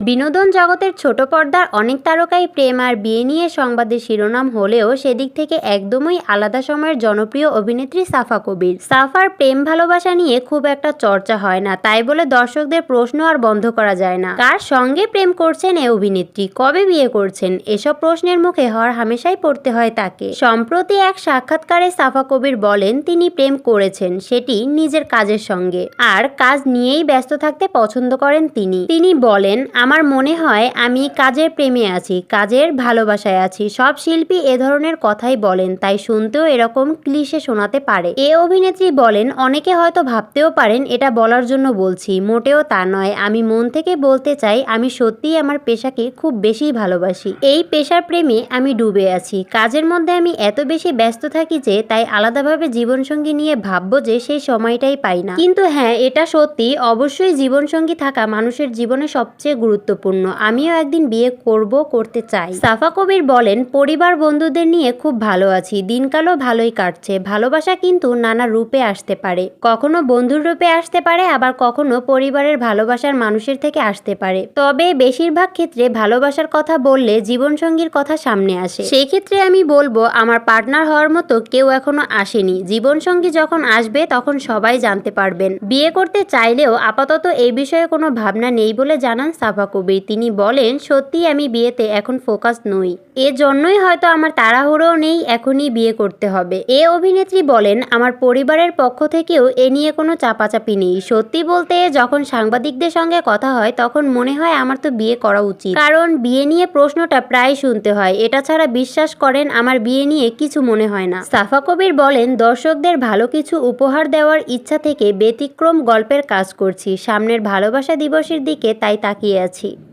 বিনোদন জগতের ছোট পর্দার অনেক তারকাই প্রেম আর বিয়ে নিয়ে সংবাদের শিরোনাম হলেও সেদিক থেকে একদমই আলাদা সময়ের জনপ্রিয় অভিনেত্রী সাফা কবির। সাফার প্রেম ভালোবাসা নিয়ে খুব একটা চর্চা হয় না, তাই বলে দর্শকদের প্রশ্ন আর বন্ধ করা যায় না। কার সঙ্গে প্রেম করছেন এ অভিনেত্রী? কবে বিয়ে করছেন? এসব প্রশ্নের মুখে হর হামেশাই পড়তে হয় তাকে। সম্প্রতি এক সাক্ষাৎকারে সাফা কবির বলেন, তিনি প্রেম করেছেন, সেটি নিজের কাজের সঙ্গে। আর কাজ নিয়েই ব্যস্ত থাকতে পছন্দ করেন তিনি। তিনি বলেন আমার মনে হয় আমি কাজের প্রেমে আছি, কাজের ভালোবাসায় আছি। সব শিল্পী এ ধরনের কথাই বলেন, তাই শুনতেও এরকম ক্লিশে শোনাতে পারে। এ অভিনেত্রী বলেন, অনেকে হয়তো ভাবতেও পারেন, এটা বলার জন্য বলছি। মোটেও তা নয়। আমি মন থেকে বলতে চাই, আমি সত্যিই আমার পেশাকে খুব বেশি ভালোবাসি। এই পেশার প্রেমে আমি ডুবে আছি। কাজের মধ্যে আমি এত বেশি ব্যস্ত থাকি যে, তাই আলাদাভাবে জীবনসঙ্গী নিয়ে ভাববো যে, সেই সময়টাই পাই না। কিন্তু হ্যাঁ এটা সত্যি। অবশ্যই জীবনসঙ্গী থাকা মানুষের জীবনে সবচেয়ে গুরুত্বপূর্ণ। আমিও একদিন বিয়ে করব, করতে চাই। সাফা কবির বলেন, পরিবার বন্ধুদের নিয়ে খুব ভালো আছি। দিনকালও ভালোই কাটছে। ভালোবাসা কিন্তু নানা রূপে আসতে পারে। কখনো বন্ধুর রূপে আসতে পারে, আবার কখনো পরিবারের ভালোবাসার মানুষের থেকে আসতে পারে। তবে বেশিরভাগ ক্ষেত্রে ভালোবাসার কথা বললে জীবনসঙ্গীর কথা সামনে আসে। সেই ক্ষেত্রে আমি বলব, আমার পার্টনার হওয়ার মতো কেউ এখনও আসেনি। জীবনসঙ্গী যখন আসবে, তখন সবাই জানতে পারবেন। বিয়ে করতে চাইলেও আপাতত এই বিষয়ে কোনো ভাবনা নেই বলে জানান সাফা কবির। তিনি বলেন, সত্যি আমি বিয়েতে এখন ফোকাস নই। এর জন্যই হয়তো আমার তাড়াহুড়োও নেই, এখনই বিয়ে করতে হবে। এ অভিনেত্রী বলেন, আমার পরিবারের পক্ষ থেকেও এ নিয়ে কোনো চাপাচাপি নেই। সত্যি বলতে, যখন সাংবাদিকদের সঙ্গে কথা হয়, তখন মনে হয় আমার তো বিয়ে করা উচিত। কারণ বিয়ে নিয়ে প্রশ্নটা প্রায় শুনতে হয়। এটা ছাড়া বিশ্বাস করেন, আমার বিয়ে নিয়ে কিছু মনে হয় না। সাফা কবির বলেন, দর্শকদের ভালো কিছু উপহার দেওয়ার ইচ্ছা থেকে ব্যতিক্রম গল্পের কাজ করছি। সামনের ভালোবাসা দিবসের দিকে তাই তাকিয়ে আছি। রাখছি